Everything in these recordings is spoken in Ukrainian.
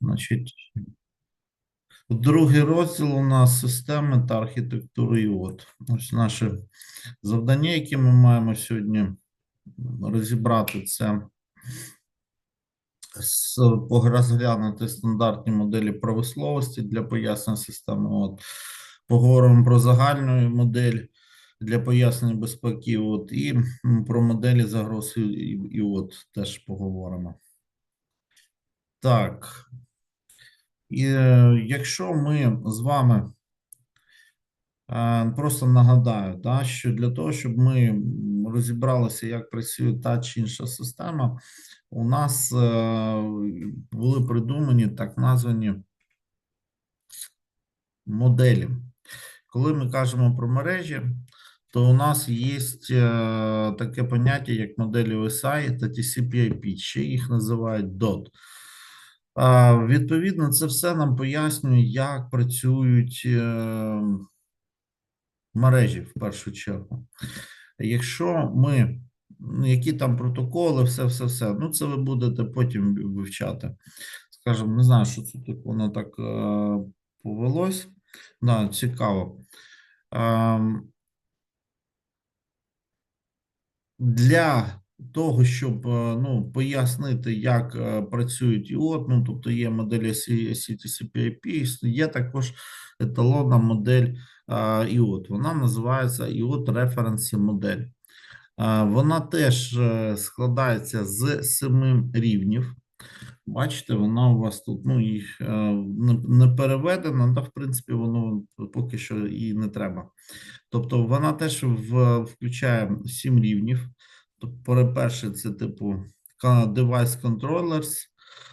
Значить, другий розділ у нас системи та архітектури ІОТ. Ось наше завдання, яке ми маємо сьогодні розібрати, це розглянути стандартні моделі правословості для пояснення системи. От. Поговоримо про загальну модель для пояснення безпеки. От, і про моделі загроз і, і от теж поговоримо. Так. І е, якщо ми з вами е, просто нагадаю, да, що для того, щоб ми розібралися, як працює та чи інша система, у нас е, були придумані так названі моделі. Коли ми кажемо про мережі, то у нас є таке поняття, як моделі OSI та TCP/IP, ще їх називають DOT. Відповідно, це все нам пояснює, як працюють е, мережі в першу чергу. Якщо ми, які там протоколи, все, все, все, ну це ви будете потім вивчати. Скажімо, не знаю, що це так воно так е, повелось. Да, цікаво. Ем, для того, щоб е, ну, пояснити, як е, працюють ІОТ, ну, тобто є модель CTCP-IP, є також еталонна модель е, ІОТ. Вона називається ІОТ Reference модель. Вона теж складається з семи рівнів. Бачите, вона у вас тут ну, їх не, переведена, та в принципі воно поки що і не треба. Тобто вона теж включає сім рівнів. Тобто, перше, це типу device controllers,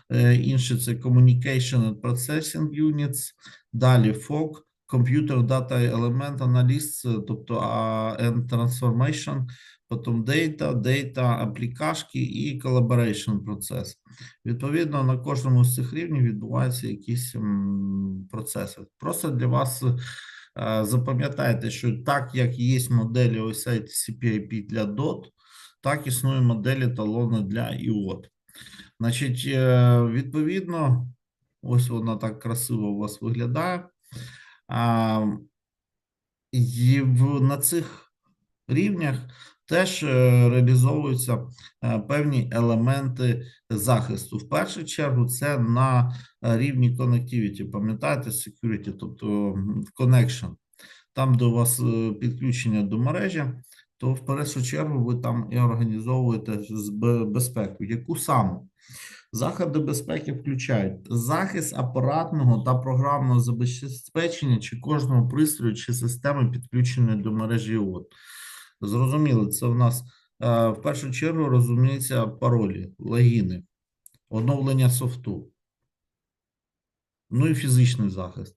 е, інше це communication and processing units, далі FOC, computer data element analyst, тобто and transformation, потім data, data, аплікашки і collaboration процес. Відповідно, на кожному з цих рівнів відбуваються якісь процеси. Просто для вас е, запам'ятайте, що так як є моделі OSI TCP/IP для DOT, так існує моделі талону для IOT. Значить, е, відповідно, ось вона так красиво у вас виглядає. І на цих рівнях теж е, реалізовуються е, певні елементи захисту. В першу чергу, це на рівні connectivity, пам'ятаєте, security, тобто connection. Там, де у вас підключення до мережі, то в першу чергу ви там і організовуєте безпеку. Яку саме? Заходи безпеки включають захист апаратного та програмного забезпечення чи кожного пристрою чи системи, підключеної до мережі ООТ. Зрозуміло, це в нас е, в першу чергу розуміється паролі, логіни, оновлення софту, ну і фізичний захист.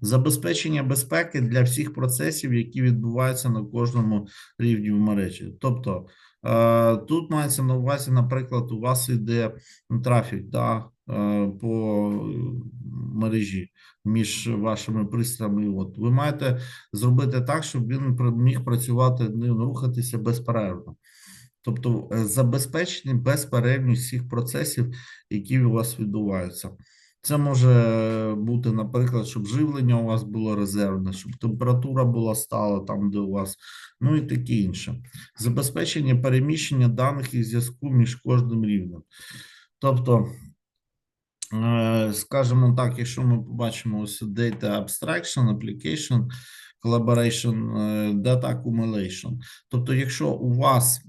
Забезпечення безпеки для всіх процесів, які відбуваються на кожному рівні в мережі. Тобто е, тут мається на увазі, наприклад, у вас йде трафік да, е, по мережі між вашими пристроями. От ви маєте зробити так, щоб він міг працювати, ну, рухатися безперервно. Тобто е, забезпечення безперервність всіх процесів, які у вас відбуваються. Це може бути, наприклад, щоб живлення у вас було резервне, щоб температура була стала там, де у вас, ну і таке інше. Забезпечення переміщення даних і зв'язку між кожним рівнем. Тобто, е, скажімо так, якщо ми побачимо ось Data Abstraction, Application, Collaboration, е, Data Accumulation. Тобто, якщо у вас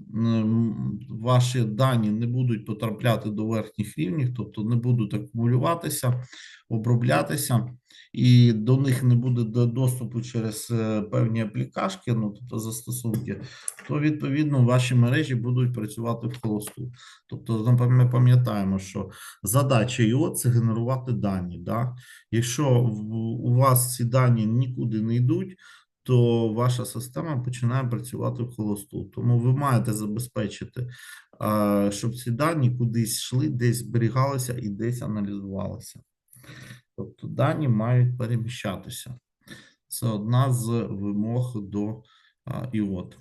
ваші дані не будуть потрапляти до верхніх рівнів, тобто не будуть акумулюватися, оброблятися, і до них не буде доступу через е, певні аплікашки, ну тобто застосунки, то відповідно ваші мережі будуть працювати в холосту. Тобто, ми пам'ятаємо, що задача ІО це генерувати дані. Да? Якщо у вас ці дані нікуди не йдуть, то ваша система починає працювати в холосту. Тому ви маєте забезпечити, щоб ці дані кудись йшли, десь зберігалися і десь аналізувалися. Тобто дані мають переміщатися. Це одна з вимог до ІОТ.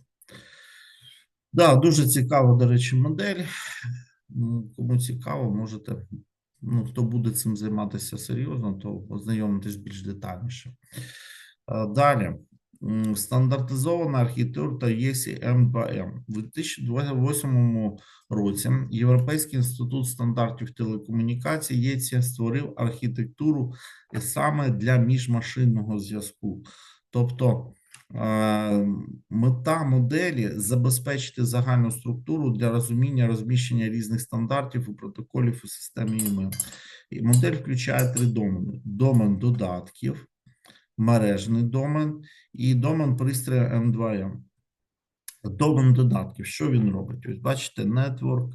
Да, дуже цікава, до речі, модель. Кому цікаво, можете Ну, хто буде цим займатися серйозно, то ознайомитись більш детальніше. Е, Далі. Стандартизована архітектура ЄСІ М2М. У 2028 році Європейський інститут стандартів телекомунікацій ЄЦІ створив архітектуру саме для міжмашинного зв'язку. Тобто е, мета моделі забезпечити загальну структуру для розуміння розміщення різних стандартів і протоколів у системі email. Модель включає три домени: домен додатків, мережний домен і домен пристрою M2M. Домен додатків. Що він робить? Ось бачите, network,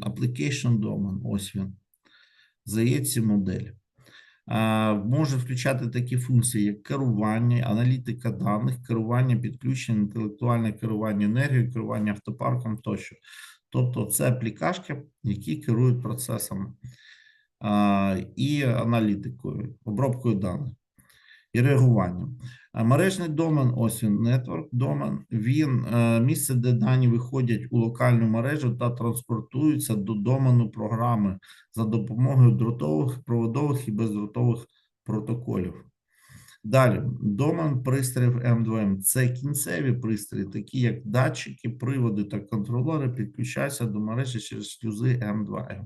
application домен, ось він. Зається модель. Може включати такі функції, як керування, аналітика даних, керування підключення, інтелектуальне керування енергією, керування автопарком тощо. Тобто, це аплікашки, які керують процесами і аналітикою, обробкою даних і реагуванням. Мережний домен, ось він, network домен, він е, місце, де дані виходять у локальну мережу та транспортуються до домену програми за допомогою дротових, проводових і бездротових протоколів. Далі, домен пристроїв M2M – це кінцеві пристрої, такі як датчики, приводи та контролери, підключаються до мережі через шлюзи M2M.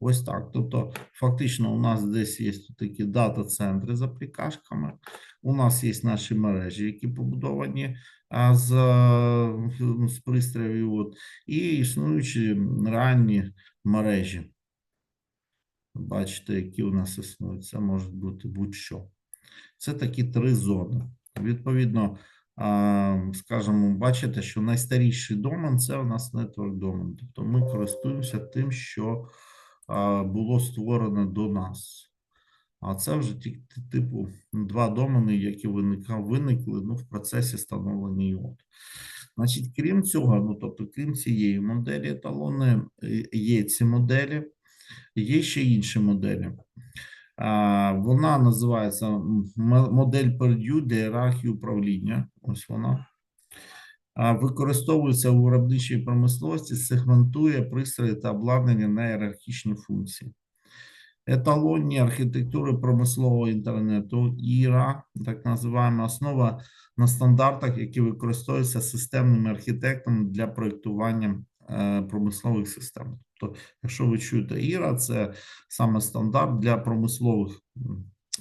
Ось так. Тобто, фактично, у нас десь є такі дата-центри з аплікашками. У нас є наші мережі, які побудовані з, е, з пристроїв, от, і існуючі ранні мережі. Бачите, які у нас існують. Це може бути будь-що. Це такі три зони. Відповідно, скажімо, бачите, що найстаріший домен це у нас network домен. Тобто ми користуємося тим, що було створено до нас. А це вже ті, типу два домени, які виникли ну, в процесі становлення ІОТ. Значить, крім цього, ну тобто, крім цієї моделі еталони, е, є ці моделі, є ще інші моделі. Вона називається модель Purdue для ієрархії управління. Ось вона. Використовується у виробничій промисловості, сегментує пристрої та обладнання на ієрархічні функції. Еталонні архітектури промислового інтернету ІРА, так називаємо, основа на стандартах, які використовуються системними архітектами для проєктування е, промислових систем. Тобто, якщо ви чуєте ІРА, це саме стандарт для промислових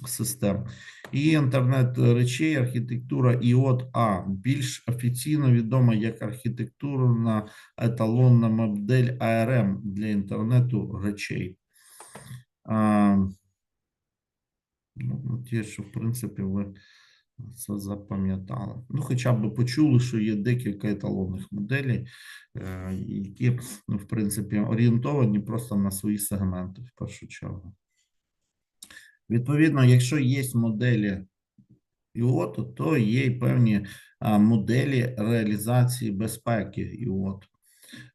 систем. І інтернет речей, архітектура ІОТ А більш офіційно відома як архітектурна еталонна модель АРМ для інтернету речей. А, ну, надіюсь, що в принципі ви це запам'ятали. Ну, хоча б почули, що є декілька еталонних моделей, е, які, ну, в принципі, орієнтовані просто на свої сегменти в першу чергу. Відповідно, якщо є моделі ІОТу, то є і певні моделі реалізації безпеки ІОТ.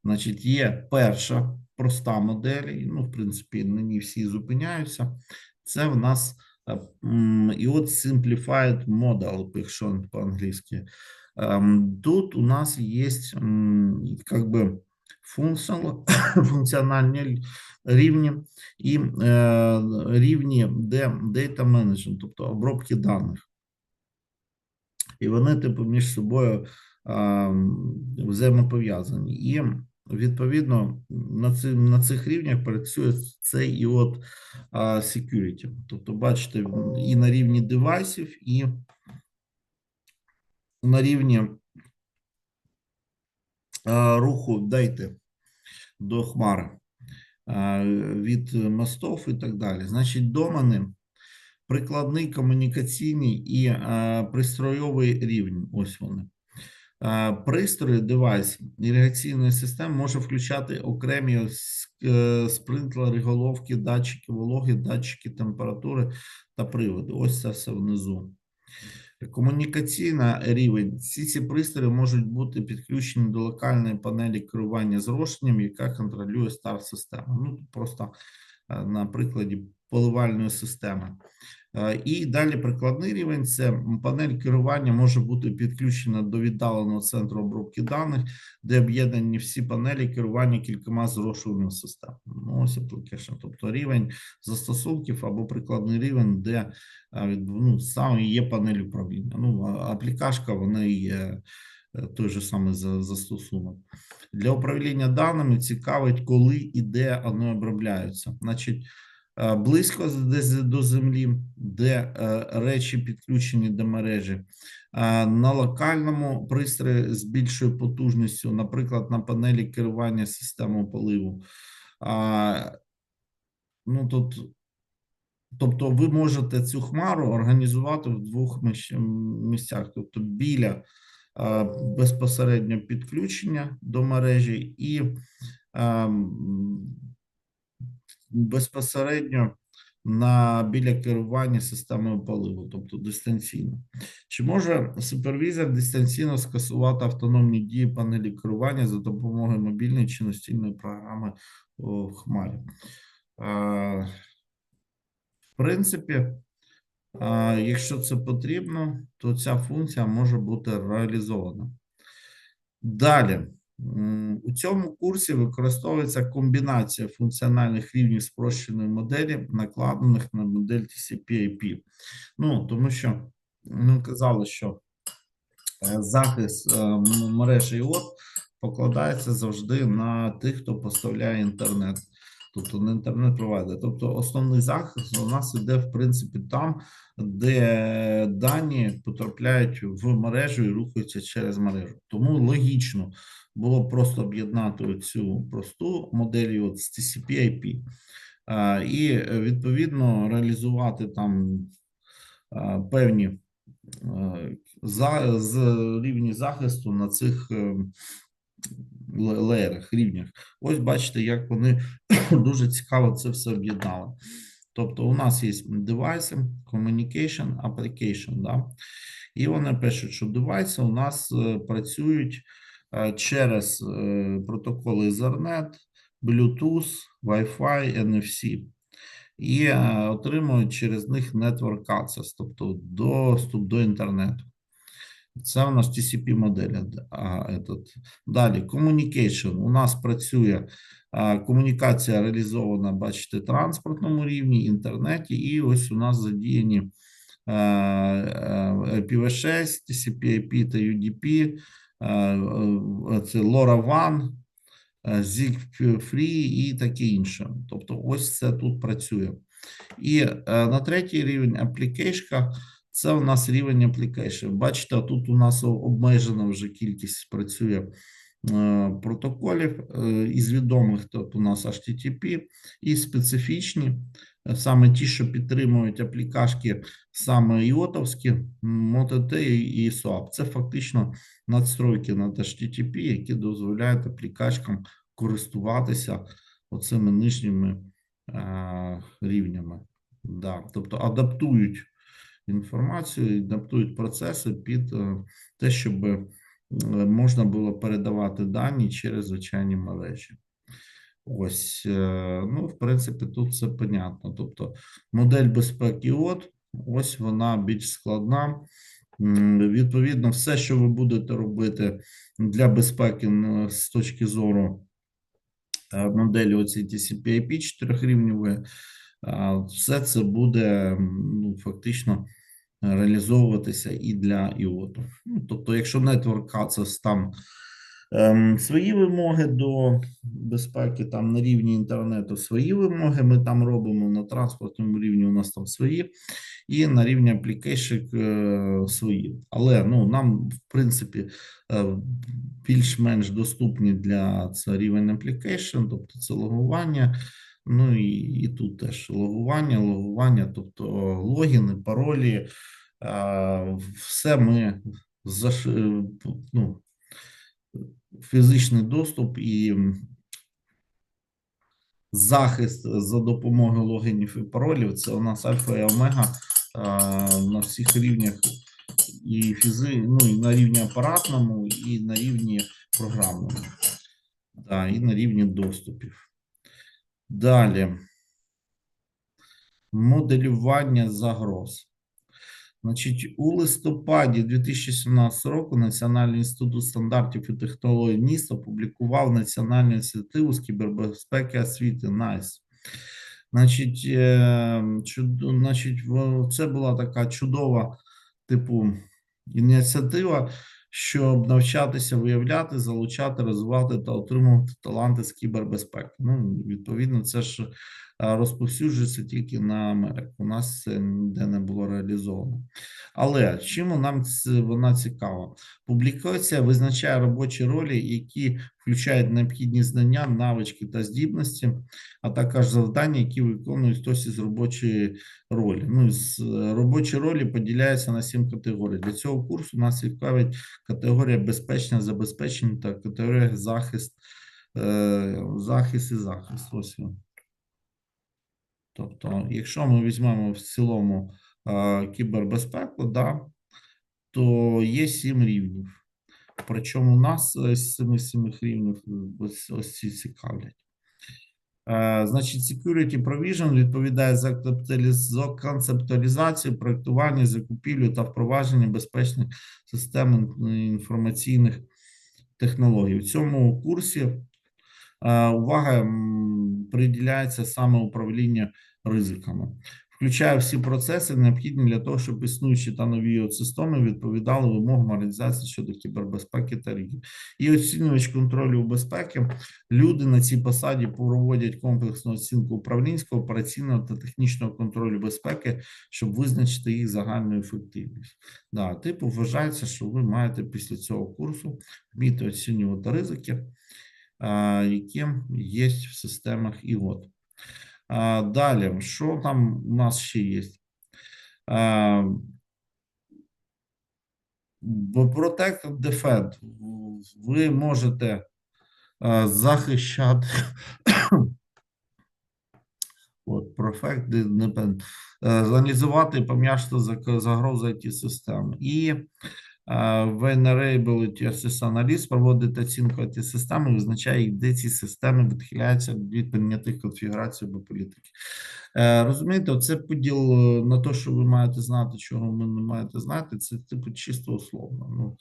Значить, є перша проста модель, ну, в принципі, на ній всі зупиняються. Це в нас IOT Simplified Model, якщо по-англійськи. Ем, Тут у нас є бы функціонал- функціональні рівні і е, рівні Data Management, тобто обробки даних. І вони, типу, між собою взаємопов'язані. І відповідно на, ці, на цих рівнях працює цей і от security. Тобто, бачите, і на рівні девайсів, і на рівні руху дайте до хмари а, від мостов і так далі. Значить, домени прикладний комунікаційний і пристройовий рівень. Ось вони. Пристрої, девайс іригаційної системи може включати окремі е, головки, датчики вологи, датчики температури та приводи. Ось це все внизу. Комунікаційна рівень. Всі ці пристрої можуть бути підключені до локальної панелі керування зрошенням, яка контролює старт системи. Ну, просто е, на прикладі поливальної системи. Е, І далі прикладний рівень це панель керування може бути підключена до віддаленого центру обробки даних, де об'єднані всі панелі керування кількома зрошувальними системами. Ну, ось application, тобто рівень застосунків або прикладний рівень, де е, ну, саме є панель управління. Ну, аплікашка, вона є е, той же самий за- застосунок. Для управління даними цікавить, коли і де вони обробляються. Значить, близько десь до землі, де е, речі підключені до мережі, Е, на локальному пристрої з більшою потужністю, наприклад, на панелі керування системою поливу. Ну тут, тобто, ви можете цю хмару організувати в двох місцях, тобто біля е, безпосередньо підключення до мережі і ем, безпосередньо на біля керування системою поливу, тобто дистанційно. Чи може супервізор дистанційно скасувати автономні дії панелі керування за допомогою мобільної чи настільної програми у Хмарі? В принципі, якщо це потрібно, то ця функція може бути реалізована. Далі, у цьому курсі використовується комбінація функціональних рівнів спрощеної моделі, накладених на модель TCP/IP. Ну, тому що ми казали, що е, захист е, мережі IOT покладається завжди на тих, хто поставляє інтернет, тобто на інтернет-провайдер. Тобто основний захист у нас іде, в принципі, там, де дані потрапляють в мережу і рухаються через мережу. Тому логічно було просто об'єднати цю просту модель IOT з TCP/IP. І відповідно реалізувати там певні за, з рівні захисту на цих е, ле- леєрах, рівнях. Ось бачите, як вони дуже цікаво це все об'єднали. Тобто, у нас є девайси, communication, application, да? і вони пишуть, що девайси у нас е, працюють е, через е, протоколи Ethernet, Bluetooth, Wi-Fi, NFC і отримують через них Network Access, тобто доступ до інтернету. Це у нас TCP модель. А, этот. Далі, communication. У нас працює а, комунікація реалізована, бачите, транспортному рівні, інтернеті, і ось у нас задіяні а, а, IPv6, TCP/IP та UDP, а, а, це LoRaWAN, а, ZigFree і таке інше. Тобто, ось це тут працює. І е, на третій рівень аплікейшка це у нас рівень application. Бачите, тут у нас обмежена вже кількість працює е, протоколів е, із відомих, тут у нас HTTP і специфічні, е, саме ті, що підтримують аплікашки, саме іотовські, MOTT і SOAP. Це фактично надстройки над HTTP, які дозволяють аплікашкам користуватися оцими нижніми рівнями. Да. Тобто адаптують інформацію, і адаптують процеси під е, те, щоб е, можна було передавати дані через звичайні мережі. Ось, е, ну, в принципі, тут все понятно. Тобто, модель безпеки от, ось вона більш складна. Відповідно, все, що ви будете робити для безпеки з точки зору моделі оці TCP/IP чотирьохрівневої, а, все це буде ну, фактично реалізовуватися і для IOT. Ну, тобто, якщо Network Access там ем, свої вимоги до безпеки, там на рівні інтернету свої вимоги ми там робимо, на транспортному рівні у нас там свої, і на рівні application е, свої. Але ну, нам, в принципі, е, більш-менш доступні для це рівень application, тобто це логування. Ну і, і тут теж логування, логування, тобто логіни, паролі, все ми заш... е, ну, фізичний доступ і захист за допомогою логінів і паролів. Це у нас альфа і омега на всіх рівнях і фізи, ну, і на рівні апаратному, і на рівні програмному, да, і на рівні доступів. Далі. моделювання загроз. Значить, у листопаді 2017 року Національний інститут стандартів і технологій НІС опублікував національну ініціативу з кібербезпеки освіти НАЙС. Значить, е, чуд- значить, це була така чудова, типу, ініціатива, щоб навчатися виявляти, залучати, розвивати та отримувати таланти з кібербезпеки. Ну, відповідно, це ж розповсюджується тільки на Америку. У нас це ніде не було реалізовано. Але чим нам вона цікава? Публікація визначає робочі ролі, які включають необхідні знання, навички та здібності, а також завдання, які виконують хтось із робочої ролі. Ну, з робочі ролі поділяються на сім категорій. Для цього курсу нас цікавить категорія безпечне забезпечення та категорія захист, е, захист і захист. Ось він. Тобто, якщо ми візьмемо в цілому е, кібербезпеку, да, то є сім рівнів. Причому нас е, з цими семи рівнів е, ось, ось ці цікавлять. Значить, Security Provision відповідає за концептуалізацію, проєктування, закупівлю та впровадження безпечних систем інформаційних технологій. В цьому курсі увага приділяється саме управлінню ризиками, включає всі процеси, необхідні для того, щоб існуючі та нові системи відповідали вимогам організації щодо кібербезпеки та ризиків. І оцінювач контролю безпеки Люди на цій посаді проводять комплексну оцінку управлінського, операційного та технічного контролю безпеки, щоб визначити їх загальну ефективність. Да, типу вважається, що ви маєте після цього курсу вміти оцінювати ризики, які є в системах ІОТ. Далі, що там у нас ще є? Protect Defend ви можете е, захищати. От, профект не аналізувати і пом'якшити загрози it систем І Vulnerability Assess Analysis проводить оцінку it системи, визначає, де ці системи відхиляються від прийнятих конфігурацій або політики. Е, Розумієте, це поділ е, на те, що ви маєте знати, чого ви не маєте знати, це типу чисто условно. Ну,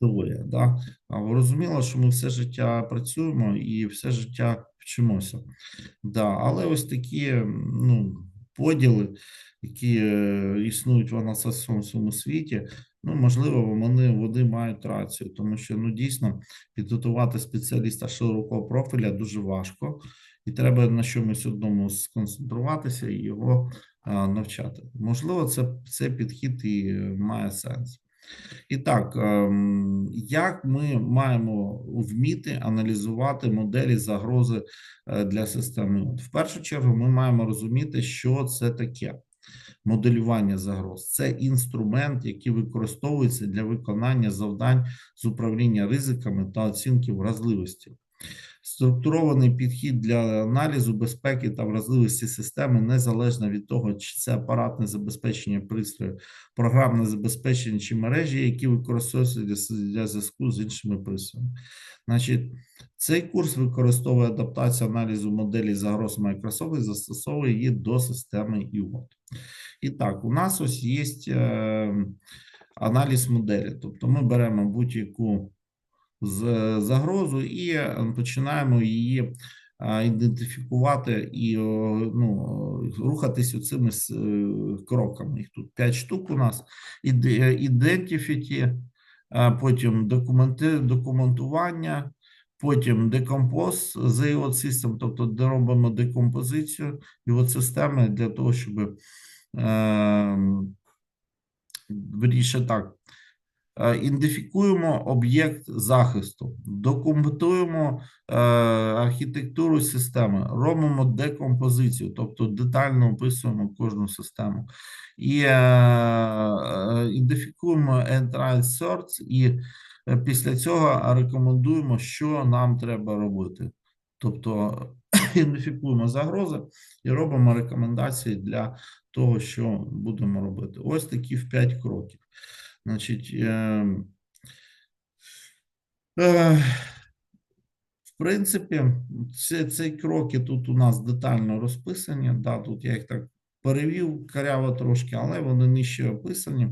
теорія. Да? Розуміло, що ми все життя працюємо і все життя вчимося. Да, але ось такі ну, поділи, які е, існують в англосаксонському світі, ну можливо, вони, вони мають рацію, тому що ну дійсно підготувати спеціаліста широкого профіля дуже важко, і треба на чомусь одному сконцентруватися і його а, навчати. Можливо, це цей підхід і е, має сенс. І так, ем, як ми маємо вміти аналізувати моделі загрози е, для системи? В першу чергу, ми маємо розуміти, що це таке моделювання загроз. Це інструмент, який використовується для виконання завдань з управління ризиками та оцінки вразливості. Структурований підхід для аналізу безпеки та вразливості системи незалежно від того, чи це апаратне забезпечення пристрою, програмне забезпечення чи мережі, які використовуються для, зв'язку з іншими пристроями. Значить, цей курс використовує адаптацію аналізу моделі загроз Microsoft і застосовує її до системи IOT. І так, у нас ось є е, аналіз моделі. Тобто ми беремо будь-яку загрозу і е, починаємо її ідентифікувати і ну, рухатись цими кроками. Їх тут 5 штук у нас. Ідентифіті, потім документування, потім декомпоз з IOT System, тобто де робимо декомпозицію IOT системи для того, щоб е, вірніше так. Е, Ідентифікуємо об'єкт захисту, документуємо е, архітектуру системи, робимо декомпозицію, тобто детально описуємо кожну систему, і е, е, ідентифікуємо Enterprise Search, і е, після цього рекомендуємо, що нам треба робити. Тобто ідентифікуємо загрози і робимо рекомендації для того, що будемо робити. Ось такі в 5 кроків. Значить, е, е, в принципі, ці, ці кроки тут у нас детально розписані. Да, тут я їх так перевів каряво трошки, але вони нижче описані.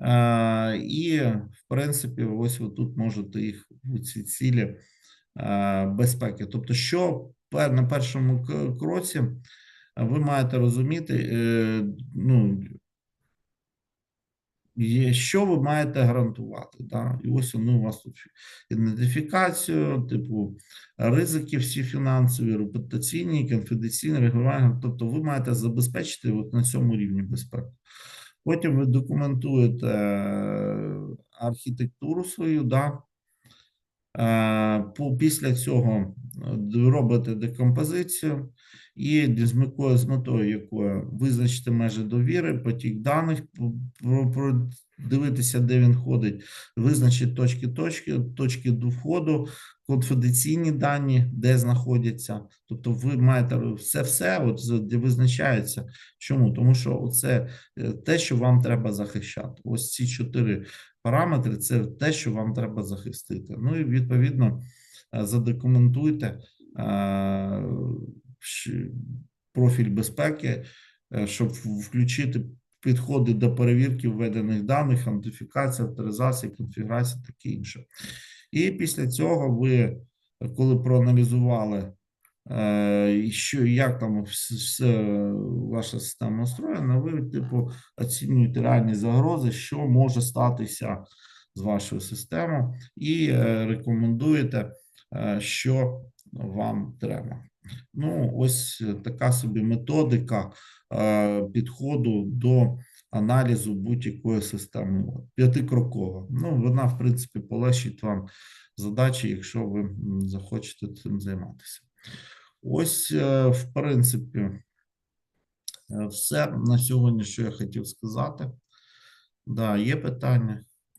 Е, І, в принципі, ось ви тут можете їх у ці цілі е, безпеки. Тобто, що на першому кроці ви маєте розуміти, е, ну, є, що ви маєте гарантувати. Да? І ось вони у вас тут ідентифікацію, типу ризики всі фінансові, репутаційні, конфіденційні, регулювання. Тобто ви маєте забезпечити от на цьому рівні безпеку. Потім ви документуєте е, архітектуру свою, да? Е, Після цього робите декомпозицію і з метою, з метою якою визначити межі довіри, потік даних, дивитися, де він ходить, визначити точки точки, точки до входу, конфіденційні дані, де знаходяться. Тобто, ви маєте все, все, от де визначається. Чому? Тому що це те, що вам треба захищати. Ось ці чотири параметри це те, що вам треба захистити. Ну і відповідно е, задокументуйте е, профіль безпеки, е, щоб включити підходи до перевірки введених даних, аутентифікація, авторизація, конфігурація, таке інше. І після цього ви, коли проаналізували, е, що як там все ваша система настроєна, ви типу оцінюєте реальні загрози, що може статися з вашою системою, і е, рекомендуєте, що вам треба. Ну, ось така собі методика е, підходу до аналізу будь-якої системи. П'ятикрокова. Ну, вона, в принципі, полегшить вам задачі, якщо ви захочете цим займатися. Ось, е, в принципі, е, все на сьогодні, що я хотів сказати. Да, є питання.